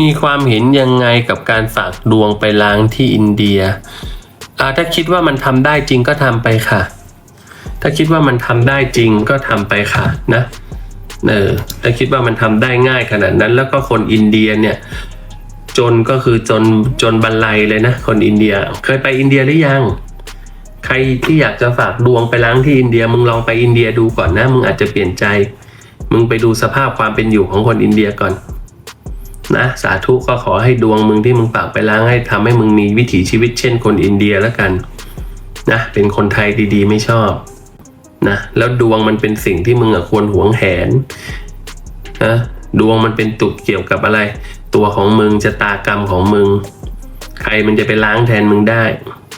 มีความเห็นยังไงกับการฝากดวงไปล้างที่อินเดียอ่าถ้าคิดว่ามันทำได้จริงก็ทำไปค่ะ ถ้าคิดว่ามันทำได้จริงก็ทำไปค่ะนะเออถ้าคิดว่ามันทำได้ง่ายขนาดนั้น แล้วก็คนอินเดียเนี่ย จนก็คือจนจนบรรลัยเลยนะ คนอินเดียเคยไปอินเดียหรือยัง ใครที่อยากจะฝากดวงไปล้างที่อินเดีย มึงลองไปอินเดียดูก่อนนะ มึงอาจจะเปลี่ยนใจ มึงไปดูสภาพความเป็นอยู่ของคนอินเดียก่อน นะสาธุก็ขอให้ดวงมึงที่มึงฝากไปล้างให้ทำให้มึงมีวิถีชีวิตเช่นคนอินเดียแล้วกันนะเป็นคนไทยดีๆ ไม่ชอบนะแล้วดวงมันเป็นสิ่งที่มึงอะควรหวงแหนนะดวงมันเป็นตุกเกี่ยวกับอะไร ตัวของมึงชะตากรรมของมึง ใครมันจะไปล้างแทนมึงได้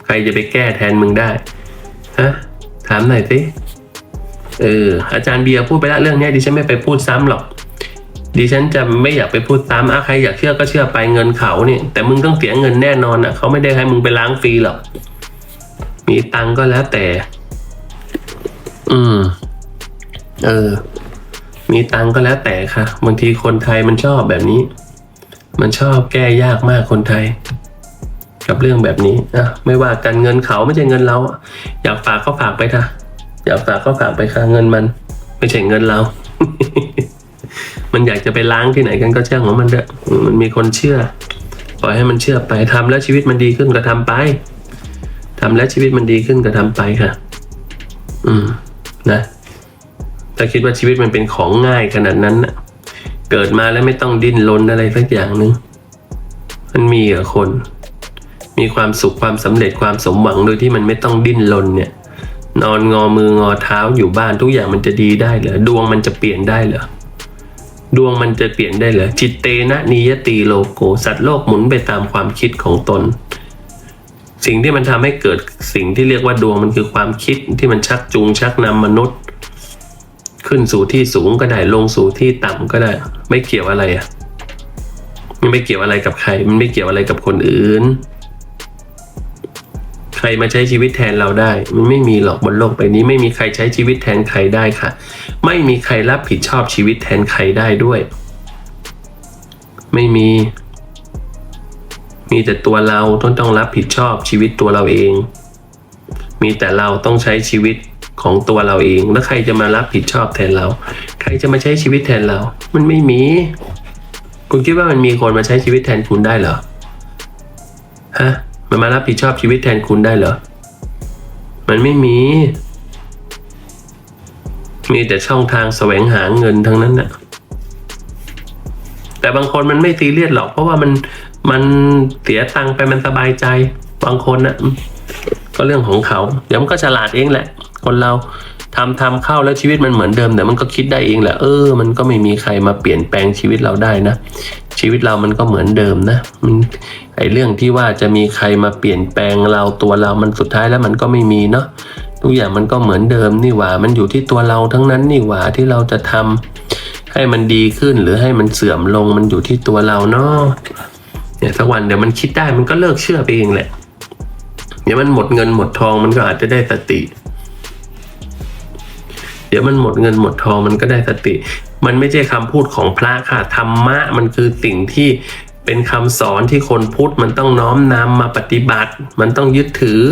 ใครจะไปแก้แทนมึงได้ฮะถามหน่อยสิเอออาจารย์เบียร์พูดไปแล้วเรื่องนี้ดิฉันไม่ไปพูดซ้ำหรอก ดิฉันจะไม่อยากไปพูดซ้ำอะใครอยากเชื่อก็เชื่อไปเงินเขาเนี่ยแต่มึงต้องเสียเงินแน่นอนอะเขาไม่ได้ให้มึงไปล้างฟรีหรอก มีตังค์ก็แล้วแต่ อืม เออ มีตังค์ก็แล้วแต่ค่ะ บางทีคนไทยมันชอบแบบนี้ มันชอบแก้ยากมากคนไทย กับเรื่องแบบนี้อะไม่ว่ากันเงินเขาไม่ใช่เงินเรา อยากฝากก็ฝากไปค่ะ อยากฝากก็ฝากไปค่ะเงินมัน ไม่ใช่เงินเรา มันอยากจะไปล้างที่ไหนกันก็ช่างของมันเถอะมันมีคนเชื่อ ปล่อยให้มันเชื่อไปทำแล้วชีวิตมันดีขึ้นก็ทำไปทำแล้วชีวิตมันดีขึ้นก็ทำไปค่ะ อืม นะถ้าคิดว่าชีวิตมันเป็นของง่ายขนาดนั้นนะเกิดมาแล้วไม่ต้องดิ้นรนอะไรสักอย่างหนึ่งมันมีเหรอคน มีความสุขความสำเร็จความสมหวังโดยที่มันไม่ต้องดิ้นรนเนี่ย นอนงอมืองอเท้าอยู่บ้านทุกอย่างมันจะดีได้เหรอดวงมันจะเปลี่ยนได้เหรอ ดวงมันจะเปลี่ยนได้เหรอจิตเตนะนิยตีโลโกสัตว์โลกหมุนไปตามความคิดของตน สิ่งที่มันทำให้เกิดสิ่งที่เรียกว่าดวงมันคือความคิดที่มันชักจูงชักนำมนุษย์ ขึ้นสู่ที่สูงก็ได้ลงสู่ที่ต่ำก็ได้ ไม่เกี่ยวอะไรอะมันไม่เกี่ยวอะไรกับใคร มันไม่เกี่ยวอะไรกับคนอื่น ใครมาใช้ชีวิตแทนเราได้ มันไม่มีหรอกบนโลกใบนี้ไม่มีใครใช้ชีวิตแทนใครได้ค่ะ ไม่มีใครรับผิดชอบชีวิตแทนใครได้ด้วย ไม่มี มีแต่ตัวเราต้องต้องรับผิดชอบชีวิตตัวเราเอง มีแต่เราต้องใช้ชีวิตของตัวเราเอง แล้วใครจะมารับผิดชอบแทนเรา ใครจะมาใช้ชีวิตแทนเรา มันไม่มี คุณคิดว่ามันมีคนมาใช้ชีวิตแทนคุณได้เหรอ ฮะ มันมารับผิดชอบชีวิตแทนคุณได้เหรอ มันไม่มี มีแต่ช่องทางแสวงหาเงินทั้งนั้นน่ะแต่บางคนมันไม่ซีเรียสหรอก เพราะว่ามันมันเสียตังไปมันสบายใจ บางคนนะ่ะก็เรื่องของเขา เดี๋ยวมันก็ฉลาดเองแหละ คนเราทำทำเข้าแล้วชีวิตมันเหมือนเดิมแต่มันก็คิดได้เองแหละเออ มันก็ไม่มีใครมาเปลี่ยนแปลงชีวิตเราได้นะ ชีวิตเรามันก็เหมือนเดิมนะมันไอเรื่องที่ว่าจะมีใครมาเปลี่ยนแปลงเราตัวเรามันสุดท้ายแล้วมันก็ไม่มีเนาะ ทุกอย่างมันก็เหมือนเดิมนี่หว่า มันอยู่ที่ตัวเราทั้งนั้นนี่หว่าที่เราจะทำให้มันดีขึ้นหรือให้มันเสื่อมลงมันอยู่ที่ตัวเราเนาะเนี่ยสักวันเดี๋ยวมันคิดได้มันก็เลิกเชื่อไปเองแหละเดี๋ยวมันหมดเงินหมดทองมันก็อาจจะได้สติ เดี๋ยวมันหมดเงินหมดทองมันก็ได้สติ มันไม่ใช่คำพูดของพระค่ะธรรมะมันคือสิ่งที่เป็นคำสอนที่คนพุทธมันต้องน้อมนำมาปฏิบัติ มันต้องยึดถือ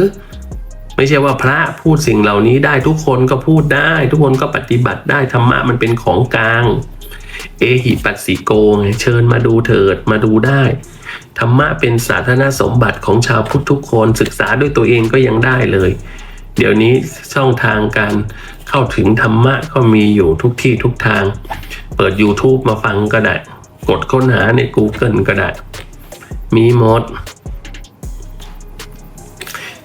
ไม่ใช่ว่าพระพูดสิ่งเหล่านี้ได้ทุกคนก็พูดได้ ทุกคนก็ปฏิบัติได้ธรรมะมันเป็นของกลาง เอหิปัสสิโกไงเชิญมาดูเถิดมาดูได้ ธรรมะเป็นสาธารณสมบัติของชาวพุทธทุกคนศึกษาด้วยตัวเองก็ยังได้เลย เดี๋ยวนี้ช่องทางการเข้าถึงธรรมะก็มีอยู่ทุกที่ทุกทาง เปิด YouTube มาฟังก็ได้ กดค้นหาใน Google ก็ได้ มีหมด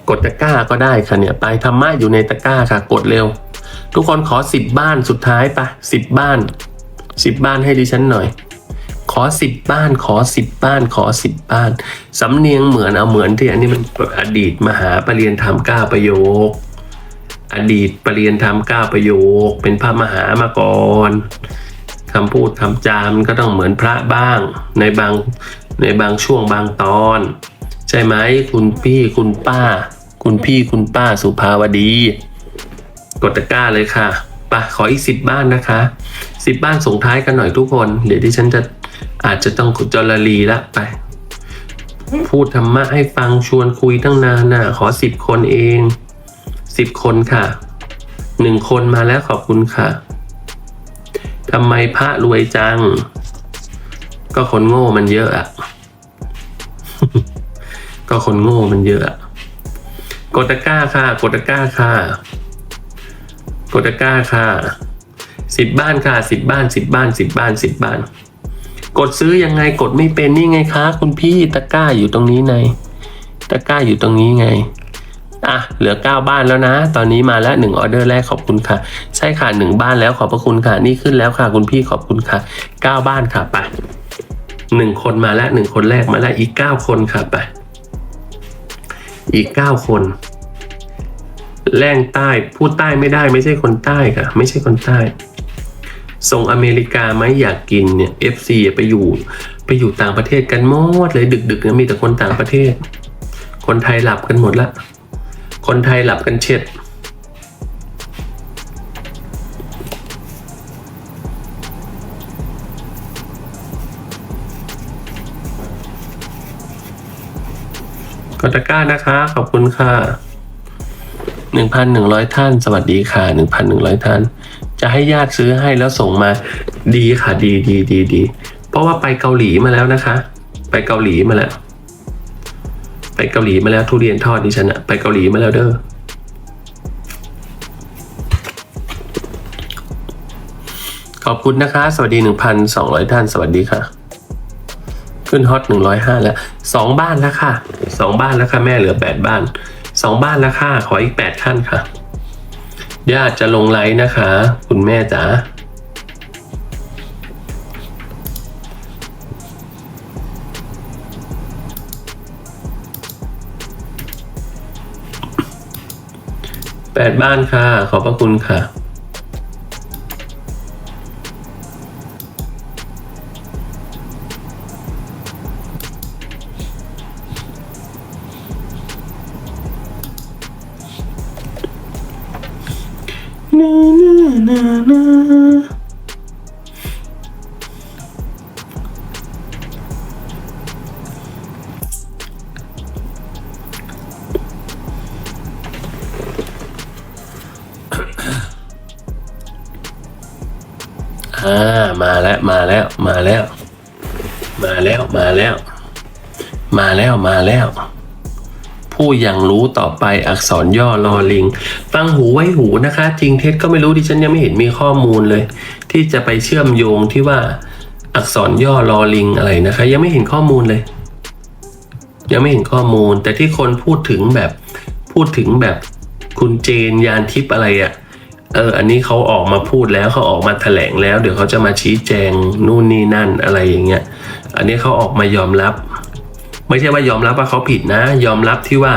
กดตะกร้าก็ได้ค่ะเนี่ยไปธรรมะอยู่ในตะกร้าค่ะ กดเร็ว ทุกคนขอสิบบ้านสุดท้ายปะสิบบ้านสิบบ้านให้ดิฉันหน่อย ขอสิบบ้านขอสิบบ้านขอสิบบ้าน สำเนียงเหมือนเอาเหมือนที่อันนี้มันอดีตมหาปรริญญาธรรมก้าประโยค อดีตปรริญญาธรรมก้าประโยค เป็นพระมหามาก่อนคำพูดคำจามนก็ต้องเหมือนพระบ้างในบางในบางช่วงบางตอน ช่ไหมคุณพี่คุณป้า คุณพี่คุณป้าสุภาวดี กดตะกร้าเลยค่ะปะขออีกสิบบ้านนะคะสิบบ้านส่งท้ายกันหน่อยทุกคน เดี๋ยวที่ฉันจะอาจจะต้องจรลีละไป พูดธรรมะให้ฟังชวนคุยตั้งนานน่ะ ขอสิบคนเองสิบคนค่ะหนึ่งคนมาแล้วขอบคุณค่ะทำไมพระรวยจัง ก็คนโง่มันเยอะอะ ก็คนโง่มันเยอะกดตะก้าค่ะกดตะก้าค่ะกดตะก้าค่ะสิบบ้านค่ะสิบบ้านสิบบ้านสิบบ้านสิบบ้าน กดซื้อยังไงกดไม่เป็นนี่ไงคะคุณพี่ตะก้าอยู่ตรงนี้ในตะก้าอยู่ตรงนี้ไงอะเหลือเก้าบ้านแล้วนะ ตอนนี้มาแล้วหนึ่งออเดอร์แรกขอบคุณค่ะ ใช่ค่ะหนึ่งบ้านแล้วขอบพระคุณค่ะ นี่ขึ้นแล้วค่ะ คุณพี่ขอบคุณค่ะเก้าบ้านค่ะไปหนึ่งคนมาแล้วหนึ่งคนแรกมาแล้วอีกเก้าคนค่ะไป อีกเก้าคน แรงใต้พูดใต้ไม่ได้ไม่ใช่คนใต้ค่ะ ไม่ใช่คนใต้ส่งอเมริกาไหมอยากกินเนี่ย FC ไปอยู่ไปอยู่ต่างประเทศกันหมดเลยดึกๆนะมีแต่คนต่างประเทศ คนไทยหลับกันหมดละ คนไทยหลับกันเช็ด ดตะกร้านะคะ ขอบคุณค่ะหนึ่งพันหนึ่งร้อยท่าน สวัสดีค่ะหนึ่งพันหนึ่งร้อยท่าน จะให้ญาติซื้อให้แล้วส่งมาดีค่ะ ดีดีดีดีเพราะว่าไปเกาหลีมาแล้วนะคะ ไปเกาหลีมาแล้ว ไปเกาหลีมาแล้วทุเรียนทอดดิฉันอะไปเกาหลีมาแล้วเด้อขอบคุณนะคะ สวัสดีหนึ่งพันสองร้อยท่าน สวัสดีค่ะ ขึ้นฮอตหนึ่งร้อยห้าแล้วสองบ้านแล้วค่ะสองบ้านแล้วค่ะแม่เหลือแปดบ้านสองบ้านแล้วค่ะขออีกแปดท่านค่ะญาติจะลงไลน์นะคะ คุณแม่จ๋าแปดบ้านค่ะ ขอบพระคุณค่ะ นานานานาอ่ามาแล้วมาแล้วมาแล้ว มาแล้วมาแล้ว มาแล้วมาแล้ว ผู้ยังรู้ต่อไปอักษรย่อลอลิง ฟังหูไว้หูนะคะ จริงเท็จก็ไม่รู้ดิฉันยังไม่เห็นมีข้อมูลเลย ที่จะไปเชื่อมโยงที่ว่าอักษรย่อลอลิงอะไรนะคะ ยังไม่เห็นข้อมูลเลย ยังไม่เห็นข้อมูล แต่ที่คนพูดถึงแบบพูดถึงแบบคุณเจนยานทิพย์อะไรอะ่ะเออ อันนี้เขาออกมาพูดแล้วเขาออกมาแถลงแล้ว เดี๋ยวเขาจะมาชี้แจงนู่นนี่นั่นอะไรอย่างเงี้ย อันนี้เขาออกมายอมรับ ไม่ใช่ว่ายอมรับว่าเขาผิดนะ ยอมรับที่ว่า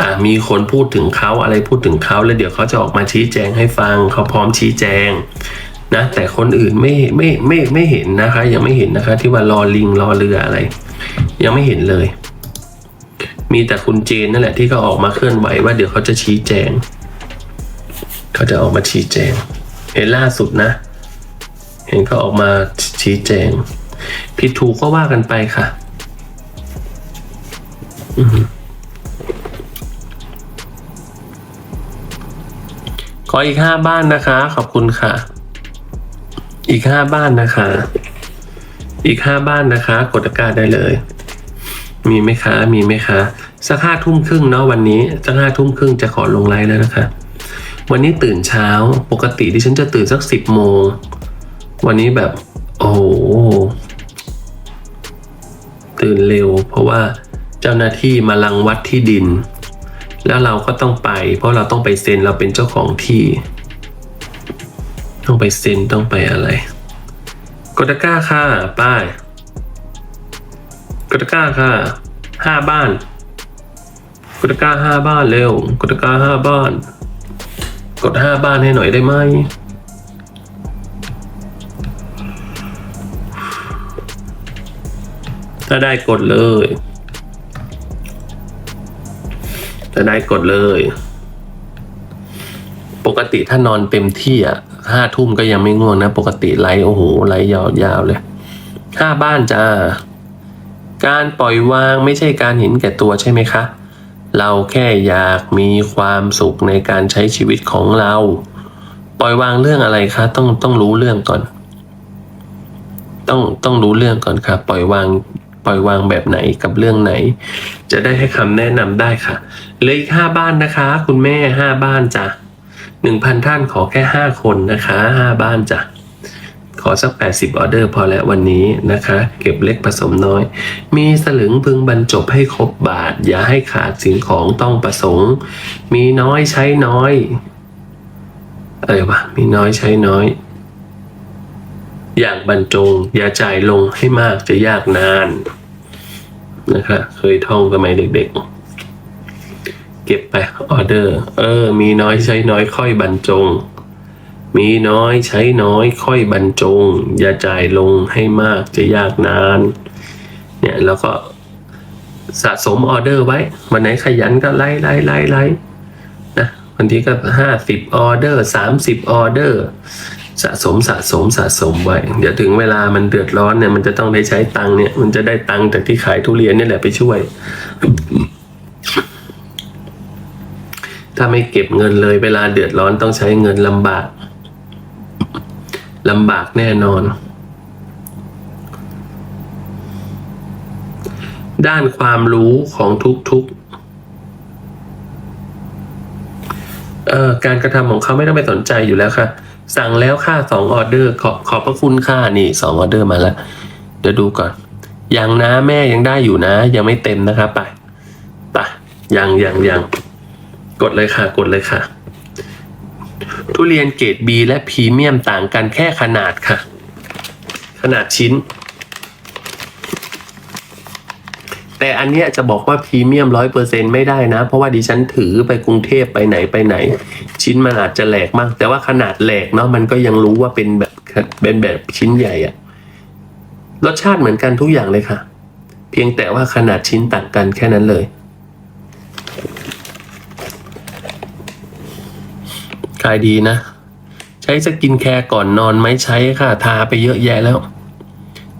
อ่ามีคนพูดถึงเขาอะไรพูดถึงเขาแล้วเดี๋ยวเขาจะออกมาชี้แจงให้ฟังเขาพร้อมชี้แจงนะแต่คนอื่นไม่ไม่ไม่ไม่เห็นนะคะ ยังไม่เห็นนะคะ ที่ว่ารอลิงรอเรืออะไร ยังไม่เห็นเลย มีแต่คุณเจนนั่นแหละที่เขาออกมาเคลื่อนไหวว่าเดี๋ยวเขาจะชี้แจง เขาจะออกมาชี้แจง เห็นล่าสุดนะ เห็นเขาออกมาชี้แจง ผิดถูกก็ว่ากันไปค่ะ ขออีกห้าบ้านนะคะ ขอบคุณค่ะ อีกห้าบ้านนะคะ อีกห้าบ้านนะคะ กดตะกร้าได้เลย มีไหมคะ มีไหมคะ สักห้าทุ่มครึ่งเนาะวันนี้สักห้าทุ่มครึ่งจะขอลงไลน์แล้วนะคะ วันนี้ตื่นเช้าปกติที่ฉันจะตื่นสักสิบโมง วันนี้แบบ โอ้ตื่นเร็ว เพราะว่า จ้าหน้าที่มาลังวัดที่ดิน แล้วเราก็ต้องไป เพราะเราต้องไปเซ็นเราเป็นเจ้าของที่ ต้องไปเซ็นต้องไปอะไรกดก้าค่ะป้ายกดก้าค่ะห้าบ้านกดก้าห้าบ้านเร็วกดก้าห้าบ้าน กดห้าบ้านให้หน่อยได้ไหมถ้าได้กดเลย ถ้าได้กดเลย ปกติถ้านอนเต็มที่อะห้าทุ่มก็ยังไม่ง่วงนะ ปกติไลฟ์โอ้โหไลฟ์ยาวๆเลยห้าบ้านจ้าการปล่อยวางไม่ใช่การเห็นแก่ตัวใช่ไหมคะ เราแค่อยากมีความสุขในการใช้ชีวิตของเรา ปล่อยวางเรื่องอะไรคะ ต้องต้องรู้เรื่องก่อน ต้องต้องรู้เรื่องก่อนค่ะ ปล่อยวาง ปล่อยวางแบบไหนกับเรื่องไหน จะได้ให้คำแนะนำได้ค่ะเหลืออีกห้าบ้านนะคะ คุณแม่ห้าบ้านจ้ะหนึ่งพันท่านขอแค่ห้าคนนะคะห้าบ้านจ้ะขอสัก 80 ออเดอร์พอแล้ววันนี้นะคะ เก็บเล็กผสมน้อย มีสลึงพึงบรรจบให้ครบบาท อย่าให้ขาดสิ่งของต้องประสงค์ มีน้อยใช้น้อย อะไรวะมีน้อยใช้น้อย อย่างบรรจง อย่าจ่ายลงให้มากจะยากนานนะคะเคยท่องสมัยเด็กๆ เก็บไปออเดอร์ เออ มีน้อยใช้น้อยค่อยบรรจง มีน้อยใช้น้อยค่อยบรรจง อย่าจ่ายลงให้มากจะยากนาน เนี่ยแล้วก็สะสมออเดอร์ไว้ วันไหนขยันก็ไล่ไล่ไล่ไล่นะวันที่ก็ห้าสิบออเดอร์สามสิบออเดอร์ สะสมสะสมสะสมไว้ เดี๋ยวถึงเวลามันเดือดร้อนเนี่ยมันจะต้องได้ใช้ตังค์เนี่ย มันจะได้ตังค์จากที่ขายทุเรียนนี่แหละไปช่วย ถ้าไม่เก็บเงินเลย เวลาเดือดร้อนต้องใช้เงินลำบากลำบากแน่นอน ด้านความรู้ของทุกๆการกระทำของเขาไม่ต้องไปสนใจอยู่แล้วค่ะ สั่งแล้วค่าสองออเดอร์ขอขอบพระคุณค่านี่สองออเดอร์มาแล้วเดี๋ยวดูก่อน ยังนะแม่ยังได้อยู่นะ ยังไม่เต็มนะครับไปไปยังยังยังกดเลยค่ะกดเลยค่ะ ทุเรียนเกรด B และพรีเมียมต่างกันแค่ขนาดค่ะ ขนาดชิ้น แต่อันเนี้ยจะบอกว่าพรีเมียมร้อยเปอร์เซ็นไม่ได้นะ เพราะว่าดิฉันถือไปกรุงเทพไปไหนไปไหน ชิ้นมันอาจจะแหลกมาก แต่ว่าขนาดแหลกเนาะมันก็ยังรู้ว่าเป็นแบบเป็นแบบชิ้นใหญ่อะรสชาติเหมือนกันทุกอย่างเลยค่ะ เพียงแต่ว่าขนาดชิ้นต่างกันแค่นั้นเลย ขายดีนะ ใช้สกินแคร์ก่อนนอนไหมใช้ค่ะ ทาไปเยอะแยะแล้ว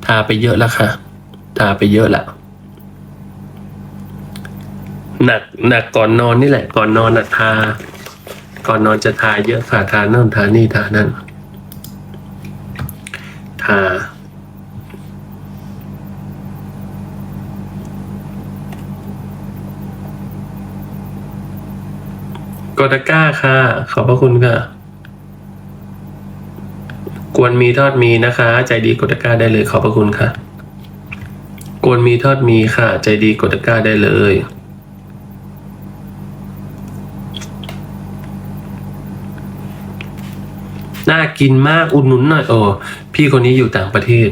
ทาไปเยอะแล้วค่ะ ทาไปเยอะละหนักหนักก่อนนอนนี่แหละ ก่อนนอนนะทา ก่อนนอนจะทาเยอะค่ะทาโน่นทานี่ทานั่นทากดตะก้าค่ะ ขอบพระคุณค่ะ กวนมีทอดมีนะคะ ใจดีกดตะก้าได้เลย ขอบพระคุณค่ะ กวนมีทอดมีค่ะ ใจดีกดตะก้าได้เลย น่ากินมากอุดหนุนหน่อยโอ้พี่คนนี้อยู่ต่างประเทศ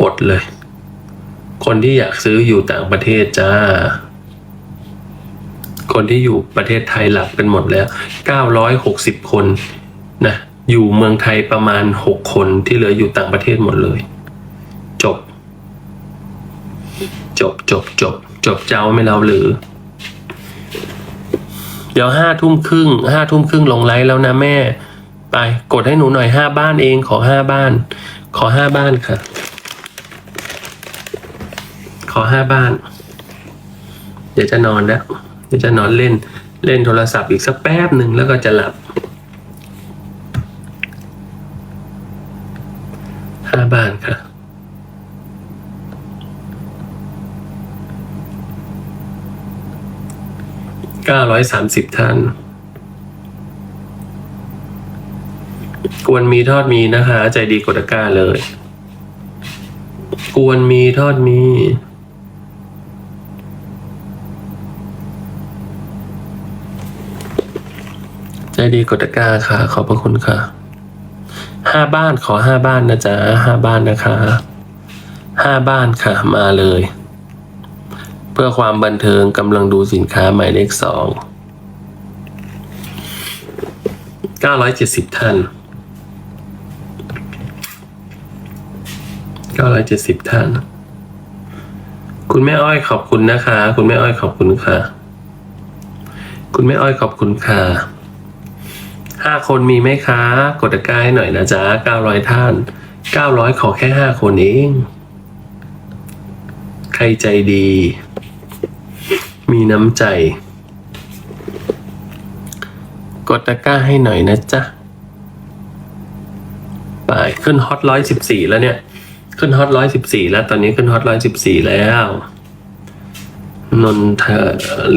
อดเลย คนที่อยากซื้ออยู่ต่างประเทศจ้า คนที่อยู่ประเทศไทยหลับกันหมดแล้ว 960 คนนะอยู่เมืองไทยประมาณ 6 คนที่เหลืออยู่ต่างประเทศหมดเลย จบ จบจบจบจบเจ้าไม่เล่าหรือ เดี๋ยวห้าทุ่มครึ่งห้าทุ่มครึ่งลงไลฟ์แล้วนะแม่ ไป กดให้หนูหน่อยห้าบ้านเองขอห้าบ้าน ขอห้าบ้านค่ะ ขอห้าบ้าน เดี๋ยวจะนอนแล้วเดี๋ยวจะนอนเล่น เล่นโทรศัพท์อีกสักแป๊บหนึ่งแล้วก็จะหลับห้าบ้านค่ะ เก้าร้อยสามสิบท่าน กวนมีทอดมีนะคะ ใจดีกดตะกร้าเลย กวนมีทอดมีใจดีกดตะกร้าค่ะ ขอบพระคุณค่ะ ห้าบ้านขอห้าบ้านนะจ๊ะห้าบ้านนะคะ ห้าบ้านค่ะ มาเลย เพื่อความบันเทิงกำลังดูสินค้าหมายเลขสองเก้าร้อยเจ็ดสิบท่านเก้าร้อยเจ็ดสิบท่าน คุณแม่อ้อยขอบคุณนะคะ คุณแม่อ้อยขอบคุณค่ะ คุณแม่อ้อยขอบคุณค่ะห้าคนมีไหมคะ กดตะกร้าให้หน่อยนะจ๊ะเก้าร้อยท่านเก้าร้อยขอแค่ห้าคนเอง ใครใจดี มีน้ำใจ กดตะกร้าให้หน่อยนะจ๊ะ ไปขึ้นฮอตร้อยสิบสี่แล้วเนี่ย ขึ้นฮอตร้อยสิบสี่แล้ว ตอนนี้ขึ้นฮอตร้อยสิบสี่แล้ว นนท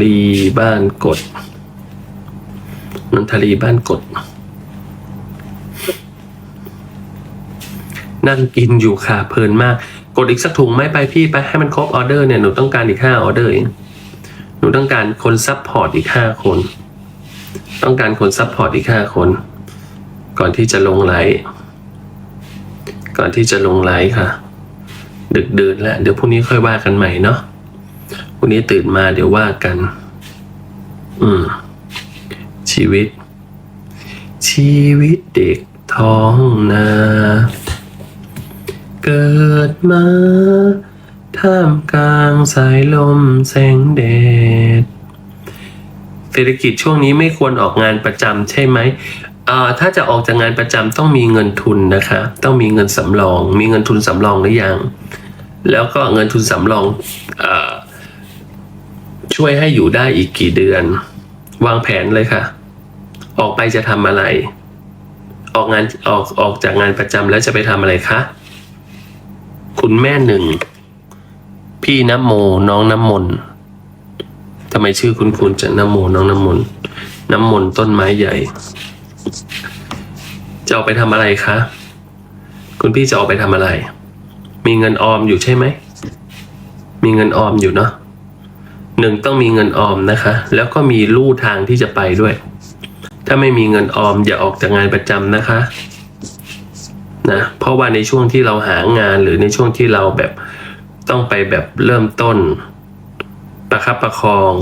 รีบ้านกด นนทรีบ้านกด นั่งกินอยู่ค่ะเพลินมาก กดอีกสักถุงไหมไปพี่ไปให้มันครบออเดอร์เนี่ยหนูต้องการอีกห้าออเดอร์เองหนูต้องการคนซัพพอร์ตอีกห้าคน ต้องการคนซัพพอร์ตอีกห้าคน ก่อนที่จะลงไลฟ์ก่อนที่จะลงไลฟ์ค่ะ ดึกเดินแล้วเดี๋ยวพรุ่งนี้ค่อยว่ากันใหม่เนาะพรุ่งนี้ตื่นมาเดี๋ยวว่ากัน อืม ชีวิต ชีวิตเด็กท้องนา เกิดมาท่ามกลางสายลมแสงแดด เศรษฐกิจช่วงนี้ไม่ควรออกงานประจำใช่ไหมถ้าจะออกจากงานประจำต้องมีเงินทุนนะคะ ต้องมีเงินสำรอง มีเงินทุนสำรองหรือยัง แล้วก็เงินทุนสำรองอช่วยให้อยู่ได้อีกกี่เดือน วางแผนเลยค่ะ ออกไปจะทำอะไร ออกงานออกออกจากงานประจำแล้วจะไปทำอะไรคะ คุณแม่หนึ่ง พี่น้ำโมน้องน้ำมนต์ทำไมชื่อคุณคุณจะน้ำโมน้องน้ำมนต์น้ำมนต์ต้นไม้ใหญ่ จะเอาไปทำอะไรคะ คุณพี่จะเอาไปทำอะไร มีเงินออมอยู่ใช่ไหม มีเงินออมอยู่เนาะหนึ่งต้องมีเงินออมนะคะ แล้วก็มีลู่ทางที่จะไปด้วย ถ้าไม่มีเงินออมอย่าออกจากงานประจำนะคะ นะเพราะว่าในช่วงที่เราหางานหรือในช่วงที่เราแบบต้องไปแบบเริ่มต้น ประคับประคอง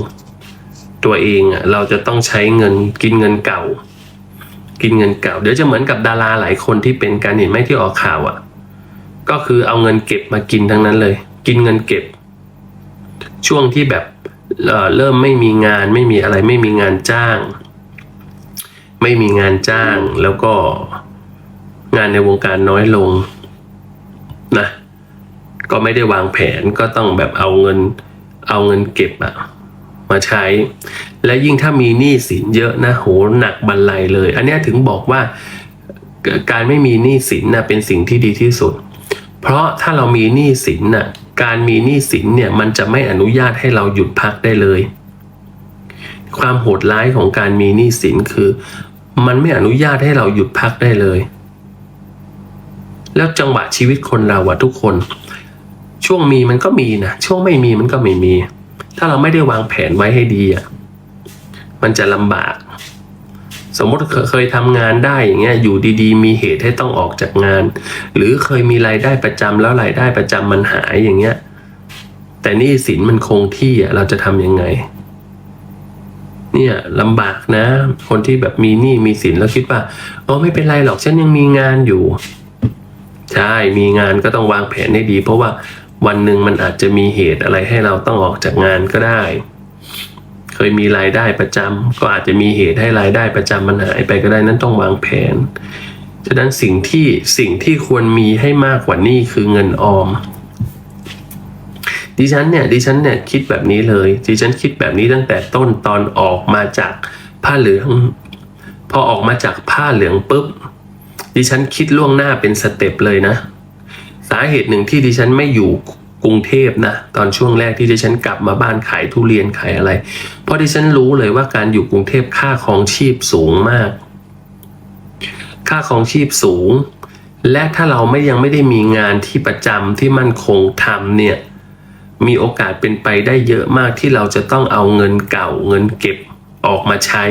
ตัวเองอะเราจะต้องใช้เงินกินเงินเก่า กินเงินเก่า เดี๋ยวจะเหมือนกับดาราหลายคนที่เป็นการเห็นไหมที่ออกข่าวอะ ก็คือเอาเงินเก็บมากินทั้งนั้นเลย กินเงินเก็บ ช่วงที่แบบเอ่อเริ่มไม่มีงานไม่มีอะไรไม่มีงานจ้าง ไม่มีงานจ้างแล้วก็ งานในวงการน้อยลงนะก็ไม่ได้วางแผนก็ต้องแบบเอาเงินเอาเงินเก็บอะมาใช้ และยิ่งถ้ามีหนี้สินเยอะนะโหหนักบันไลเลย อันนี้ถึงบอกว่าการไม่มีหนี้สินนะเป็นสิ่งที่ดีที่สุด เพราะถ้าเรามีหนี้สินน่ะการมีหนี้สินเนี่ยมันจะไม่อนุญาตให้เราหยุดพักได้เลย ความโหดร้ายของการมีหนี้สินคือ มันไม่อนุญาตให้เราหยุดพักได้เลย แล้วจังหวะชีวิตคนเราอะทุกคน ช่วงมีมันก็มีนะช่วงไม่มีมันก็ไม่มี ถ้าเราไม่ได้วางแผนไว้ให้ดีอะมันจะลำบาก สมมติเคยทำงานได้อย่างเงี้ยอยู่ดีๆ มีเหตุให้ต้องออกจากงาน หรือเคยมีรายได้ประจำแล้วรายได้ประจำมันหายอย่างเงี้ย แต่นี่สินมันคงที่อะเราจะทำยังไงเนี่ยลำบากนะ คนที่แบบมีหนี้มีสินแล้วคิดว่าอ๋อไม่เป็นไรหรอกฉันยังมีงานอยู่ ใช่มีงานก็ต้องวางแผนให้ดี เพราะว่าวันหนึ่งมันอาจจะมีเหตุอะไรให้เราต้องออกจากงานก็ได้ เคยมีรายได้ประจำก็อาจจะมีเหตุให้รายได้ประจำมันหายไปก็ได้นั้นต้องวางแผนฉะนั้นสิ่งที่สิ่งที่ควรมีให้มากกว่านี้คือเงินออม ดิฉันเนี่ยดิฉันเนี่ยคิดแบบนี้เลย ดิฉันคิดแบบนี้ตั้งแต่ต้นตอนออกมาจากผ้าเหลือง พอออกมาจากผ้าเหลืองปุ๊บ ดิฉันคิดล่วงหน้าเป็นสเต็ปเลยนะ สาเหตุหนึ่งที่ดิฉันไม่อยู่กรุงเทพนะ ตอนช่วงแรกที่ดิฉันกลับมาบ้านขายทุเรียนขายอะไร เพราะดิฉันรู้เลยว่าการอยู่กรุงเทพค่าครองชีพสูงมาก ค่าครองชีพสูง และถ้าเราไม่ยังไม่ได้มีงานที่ประจำที่มั่นคงทำเนี่ยมีโอกาสเป็นไปได้เยอะมากที่เราจะต้องเอาเงินเก่าเงินเก็บออกมาใช้